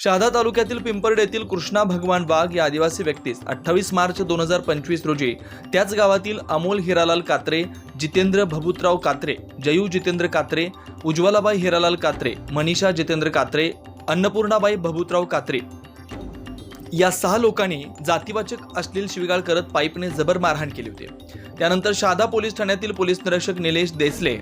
शहादा तालुक्यातील पिंपर्ड येथील कृष्णा भगवान वाघ या आदिवासी व्यक्तीस अठ्ठावीस मार्च दोन हजार पंचवीस रोजी त्याच गावातील अमोल हिरालाल कात्रे जितेंद्र भभूतराव कात्रे जयू जितेंद्र कात्रे उज्ज्वलाबाई हिरालाल कात्रे मनीषा जितेंद्र कात्रे अन्नपूर्णाबाई भभूतराव कात्रे या सहा लोकांनी जातीवाचक अश्लील शिवीगाळ करत पाईपने जबर मारहाण केली होती. त्यानंतर शहादा पोलीस ठाण्यातील पोलीस निरीक्षक निलेश देसले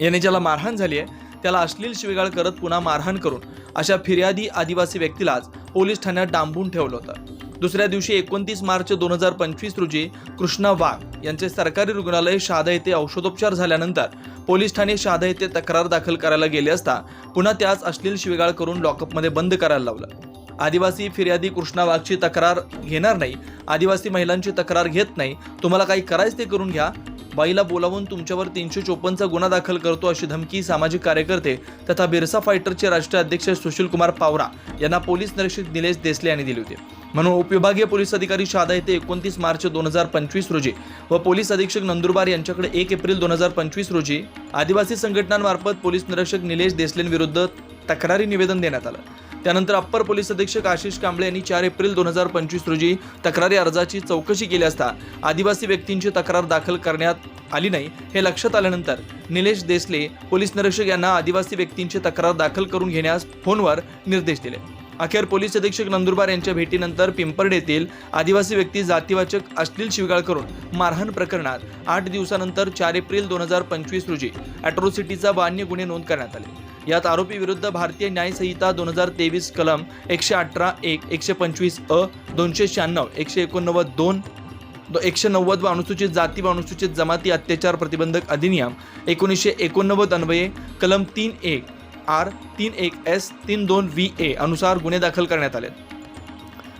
याने ज्याला मारहाण झाली आहे त्याला अश्लील शिवेगाळ करत पुन्हा मारहाण करून अशा फिर्यादी आदिवासी व्यक्तीलाच पोलीस ठाण्यात डांबून ठेवलं होतं. दुसऱ्या दिवशी एकोणतीस मार्च दोन हजार पंचवीस रोजी कृष्णा वाघ यांचे सरकारी रुग्णालय शहादा येथे औषधोपचार झाल्यानंतर पोलीस ठाणे शहादा येथे तक्रार दाखल करायला गेले असता पुन्हा त्यास अश्लील शिवीगाळ करून लॉकअपमध्ये बंद करायला लावलं. आदिवासी फिर्यादी कृष्णा वाघची तक्रार घेणार नाही आदिवासी महिलांची तक्रार घेत नाही तुम्हाला काही करायचं ते करून घ्या बाईला बोलावून तुमच्यावर तीनशे चोपन्नचा गुन्हा दाखल करतो अशी धमकी सामाजिक कार्यकर्ते तथा बिरसा फायटरचे राष्ट्रीय अध्यक्ष सुशील कुमार पावरा यांना पोलीस निरीक्षक निलेश देसले यांनी दिली होती. म्हणून उपविभागीय पोलीस अधिकारी शहादा येथे एकोणतीस मार्च दोन हजार पंचवीस रोजी व पोलीस अधीक्षक नंदुरबार यांच्याकडे एक एप्रिल दोन हजार पंचवीस रोजी आदिवासी संघटनांमार्फत पोलीस निरीक्षक निलेश देसलेंविरुद्ध तक्रारी निवेदन देण्यात आलं. त्यानंतर अप्पर पोलीस अधीक्षक आशिष कांबळे यांनी चार एप्रिल दोन हजार पंचवीस रोजी तक्रारी अर्जाची चौकशी केली असता आदिवासी व्यक्तींची तक्रार दाखल करण्यात आली नाही हे लक्षात आल्यानंतर निलेश देसले पोलीस निरीक्षक यांना आदिवासी व्यक्तींची तक्रार दाखल करून घेण्यास फोनवर निर्देश दिले. अखेर पोलीस अधीक्षक नंदुरबार यांच्या भेटीनंतर पिंपर्ड येथील आदिवासी व्यक्ती जातीवाचक अश्लील शिवगाळ करून मारहाण प्रकरणात आठ दिवसानंतर चार एप्रिल दोन हजार पंचवीस रोजी अॅट्रोसिटीचा बान्य गुन्हे नोंद करण्यात आले. यात आरोपी विरुद्ध भारतीय न्यायसंहिता दोन हजार तेवीस कलम एकशे अठरा एक एकशे पंचवीस अ दोनशे शहाण्णव एकशे एकोणनव्वद दोन एकशे नव्वद व अनुसूचित जाती व अनुसूचित जमाती अत्याचार प्रतिबंधक अधिनियम एकोणीसशे एकोणनव्वद अन्वये कलम तीन एक आर तीन एक एस तीन दोन व्ही ए अनुसार गुन्हे दाखल करण्यात आले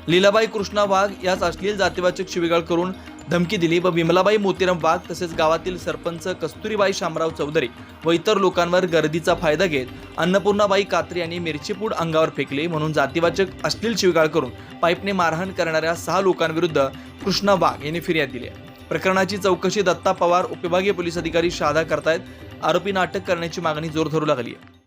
लीलाबाई कृष्णा वाघ याच अश्लील जातीवाचक शिवीगाळ करून धमकी दिली व विमलाबाई मोतीराम वाघ तसेच गावातील सरपंच कस्तुरीबाई शामराव चौधरी व इतर लोकांवर गर्दीचा फायदा घेत अन्नपूर्णाबाई कात्रे यांनी मिरचीपूड अंगावर फेकले म्हणून जातीवाचक अश्लील शिवीगाळ करून पाईपने मारहाण करणाऱ्या सहा लोकांविरुद्ध कृष्णा वाघ यांनी फिर्याद दिली आहे. प्रकरणाची चौकशी दत्ता पवार उपविभागीय पोलीस अधिकारी शहादा करतायत. आरोपींना अटक करण्याची मागणी जोर धरू लागली आहे.